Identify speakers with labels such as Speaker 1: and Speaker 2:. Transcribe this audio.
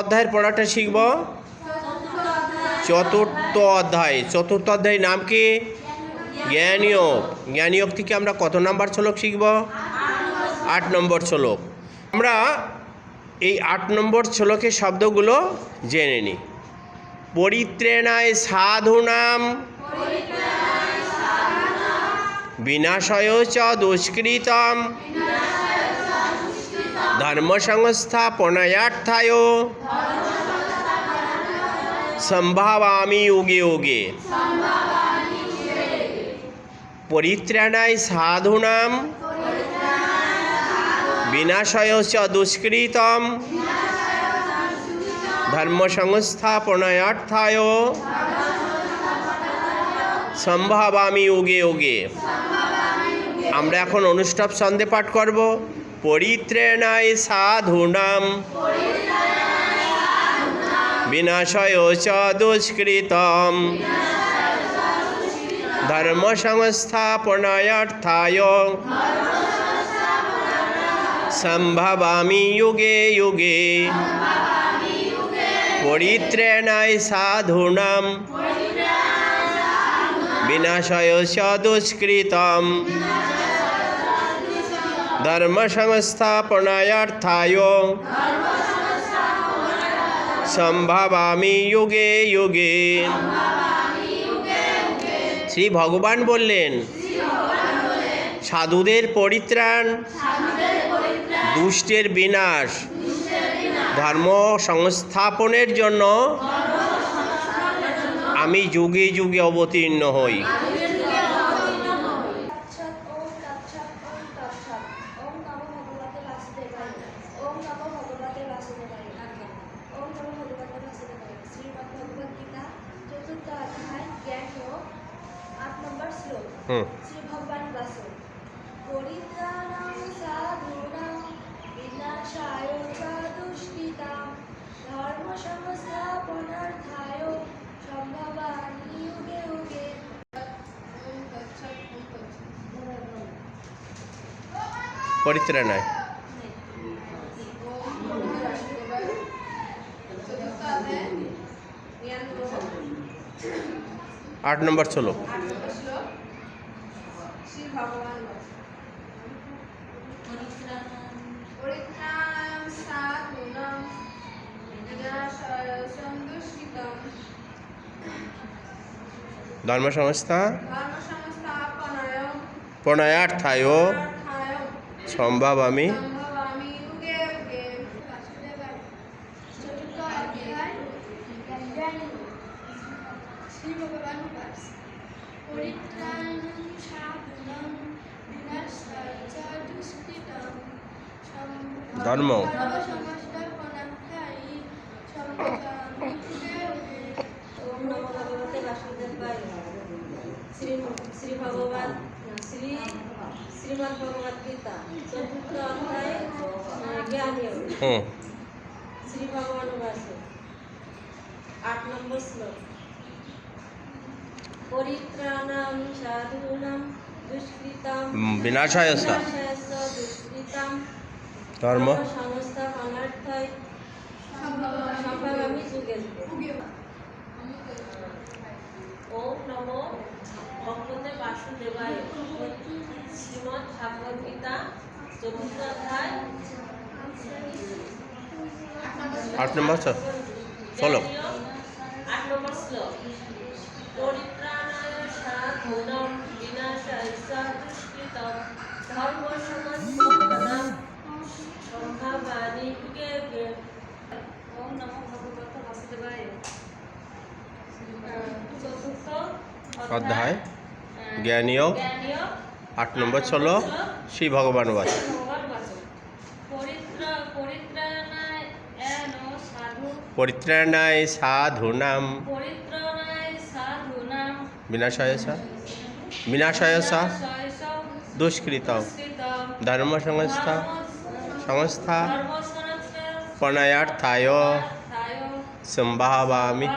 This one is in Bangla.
Speaker 1: অধ্যায়ের পড়াটা শিখব? চতুর্থ অধ্যায়। চতুর্থ অধ্যায় নাম কি? জ্ঞানীয়ক জ্ঞানীয়ক থেকে আমরা কত নম্বর শ্লোক শিখব? আট নম্বর শ্লোক। আমরা এই আট নম্বর শ্লোকের শব্দগুলো জেনে নিই। পরিত্রেণায় সাধুনাম বিনাশয় চ দুষ্কৃতম ধর্ম সংস্থাপনায়ার্থায় সম্ভাবামি যুগে যুগে পরিত্রাণায় সাধুনাম বিনাশয় দুষ্কৃতম ধর্ম সংস্থাপনায়ার্থায় সম্ভাবামি যুগে যুগে আমরা এখন অনুষ্ঠব ছন্দে পাঠ করব। পরিত্রেণায় সাধুনাম। বিনাশয় চ দুষ্কৃতম। ধর্ম সংস্থাপনায়ার্থায় সম্ভবামি যুগে যুগে। পরিত্রেণায় সাধুনাম। বিনাশয় চ দুষ্কৃতম। সংস্থাপনায়ার্থায় সম্ভাবামি যুগে যুগে শ্রী ভগবান বললেন, সাধুদের পরিত্রাণ দুষ্টের বিনাশ ধর্ম সংস্থাপনের জন্য আমি যুগে যুগে অবতীর্ণ হই
Speaker 2: তৎসৎ ওম তৎসৎ ওম তৎসৎ ওম নমো ভগবতে বাসুদেবায় ওম নমো ভগবতে বাসুদেবায় ওম নমো ভগবতে বাসুদেবায় শ্রীমদ্ ভগবদ গীতা চতুর্থ অধ্যায় জ্ঞান যোগ আট নম্বর শ্লোক শ্রী ভগবান বাসু
Speaker 1: পরিত্রাণায় আট নম্বর শ্লোক। ধর্ম সংস্থা প্রণয়ার্থায় সম্ভব আমি
Speaker 3: সম্ভবামি যুগে যুগে বাসুদেবায়
Speaker 2: চতুর্থ অধ্যায় জ্ঞান শ্রী পরিত্রাণং সাধুনাং বিনাশায় চ দুষ্কৃতং
Speaker 1: ধর্ম।
Speaker 4: শ্রী ভগবান শ্রী শ্রীমদ্ ভগবদ গীতা চতুর্থ অধ্যায় জ্ঞানীয় শ্রী ভগবান বাসু আট নম্বর শ্লোক। পরিত্রাণাম সাধুনাম দুষ্কৃতাম
Speaker 1: বিনাশায়
Speaker 4: দুষ্কৃতাম।
Speaker 1: ধর্ম।
Speaker 4: সংস্থা অনর্থয় সম্ভবামি যুগে যুগে। ওম নমো ভগবতে বাসুদেবায়। শ্রীমৎ ভাগবত গীতা চতুর্থ অধ্যায়।
Speaker 1: আট নম্বর
Speaker 4: চতুর্থ
Speaker 1: অধ্যায় জ্ঞানীয় আট নম্বর শ্লোক শ্রী ভগবান বাস।
Speaker 4: পরিত্রাণায়
Speaker 1: সাধুনাম। বিনাশায় দুষ্কৃতম। ধর্ম সংস্থা? সংস্থা প্রণয়ার্থায়?
Speaker 4: থায়
Speaker 1: সম্ভাবামি